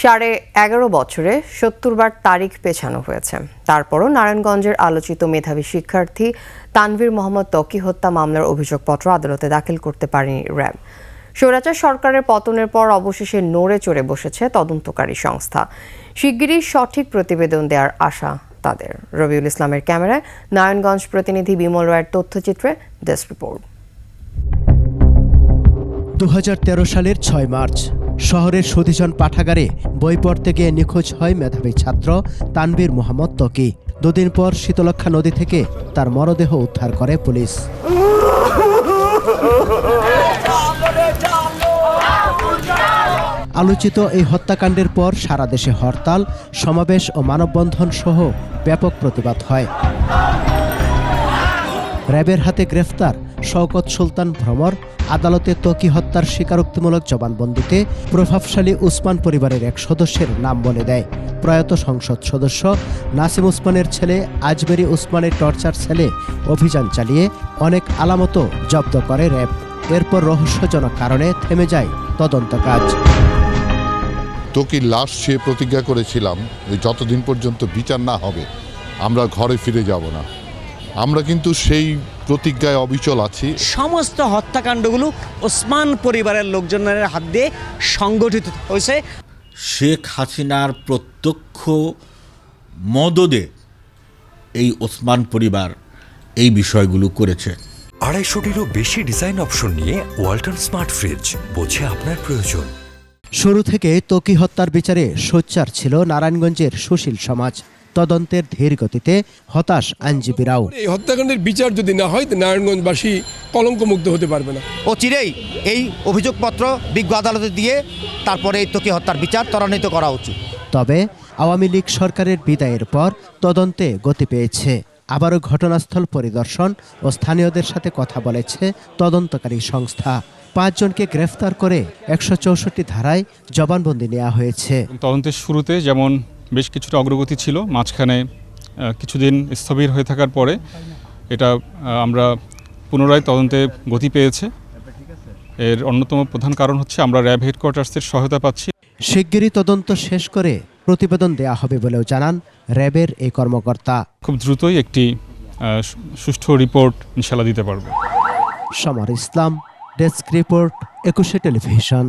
সাড়ে এগারো বছরে সত্তরবার তারিখ পেছানো হয়েছে। তারপরও নারায়ণগঞ্জের আলোচিত মেধাবী শিক্ষার্থী তানভীর মোহাম্মদ তকি হত্যা মামলার অভিযোগপত্র আদালতে দাখিল করতে পারেনি র্যাব। স্বৈরাচার সরকারের পতনের পর অবশেষে নড়ে চড়ে বসেছে তদন্তকারী সংস্থা। শিগগিরই সঠিক প্রতিবেদন দেওয়ার আশা তাদের। রবিউল ইসলামের ক্যামেরায় নারায়ণগঞ্জ প্রতিনিধি বিমল রায়ের তথ্যচিত্রে ডেস্ক রিপোর্ট। দু হাজার তেরো সালের ছয় মার্চ শহরের সুধিজন পাঠাগারে বই পড়তে গিয়ে নিখোঁজ হয় মেধাবী ছাত্র তানবীর মোহাম্মদ তকি। দুদিন পর শীতলক্ষা নদী থেকে তার মরদেহ উদ্ধার করে পুলিশ। আলোচিত এই হত্যাকাণ্ডের পর সারা দেশে হরতাল, সমাবেশ ও মানববন্ধন সহ ব্যাপক প্রতিবাদ হয়। র্যাবের হাতে গ্রেফতার শওকত সুলতান ভ্রমর, আদালতে তকি হত্যার স্বীকারোক্তিমূলক জবানবন্দিতে প্রভাবশালী উসমান পরিবারের এক সদস্যের নাম বলে দেয়। প্রয়াত সংসদ সদস্য নাসিম উসমানের ছেলে, আজমেরি উসমানের টর্চার ছেলে অভিযান চালিয়ে অনেক আলামত জব্দ করে র্যাব। এরপর রহস্যজনক কারণে থেমে যায় তদন্ত কাজ। তোকির লাশ সে প্রতিজ্ঞা করেছিলাম যতদিন পর্যন্ত বিচার না হবে, আমরা ঘরে ফিরে যাব না। আমরা কিন্তু সেই প্রতিজ্ঞায় অবিচল আছি। সমস্ত হত্যাকাণ্ডগুলো ওসমান পরিবারের লোকজনের হাত দিয়ে সংগঠিত হয়েছে। শেখ হাসিনার প্রত্যক্ষ মদদে এই ওসমান পরিবার এই বিষয়গুলো করেছে। আড়াইশোটিরও বেশি ডিজাইন অপশন নিয়ে ওয়ালটন স্মার্ট ফ্রিজ বোঝে আপনার প্রয়োজন। শুরু থেকে তকি হত্যার বিচারে সোচ্চার ছিল নারায়ণগঞ্জের সুশীল সমাজ। তদন্তের ধীর গতিতে হতাশ আইনজীবীরাও। এই হত্যাকাণ্ডের বিচার যদি না হয় নারায়ণগঞ্জবাসী কলঙ্কমুক্ত হতে পারবে না। অচিরেই এই অভিযোগপত্র বিজ্ঞ আদালতে দিয়ে তারপরে এই তোকে হত্যার বিচার ত্বরান্বিত করা উচিত। তবে আওয়ামী লীগ সরকারের বিদায়ের পর তদন্তে গতি পেয়েছে। আবারও ঘটনাস্থল পরিদর্শন ও স্থানীয়দের সাথে কথা বলেছে তদন্তকারী সংস্থা। পাঁচজনকে গ্রেফতার করে একশো চৌষট্টি ধারায় জবানবন্দি নেওয়া হয়েছে। তদন্তের শুরুতে যেমন বেশ কিছুটা অগ্রগতি ছিল। মাঝখানে কিছুদিন স্থবির হয়ে থাকার পরে এটা আমরা পুনরায় তদন্তে গতি পেয়েছে। এর অন্যতম প্রধান কারণ হচ্ছে আমরা র্যাব হেডকোয়ার্টার্সের সহায়তা পাচ্ছি। শিগগিরই তদন্ত শেষ করে প্রতিবেদন দেয়া হবে বলেও জানান র্যাবের এই কর্মকর্তা। খুব দ্রুতই একটি সুষ্ঠু রিপোর্ট ইনশাল্লাহ দিতে পারব। Samar Islam desk report Ekushey television.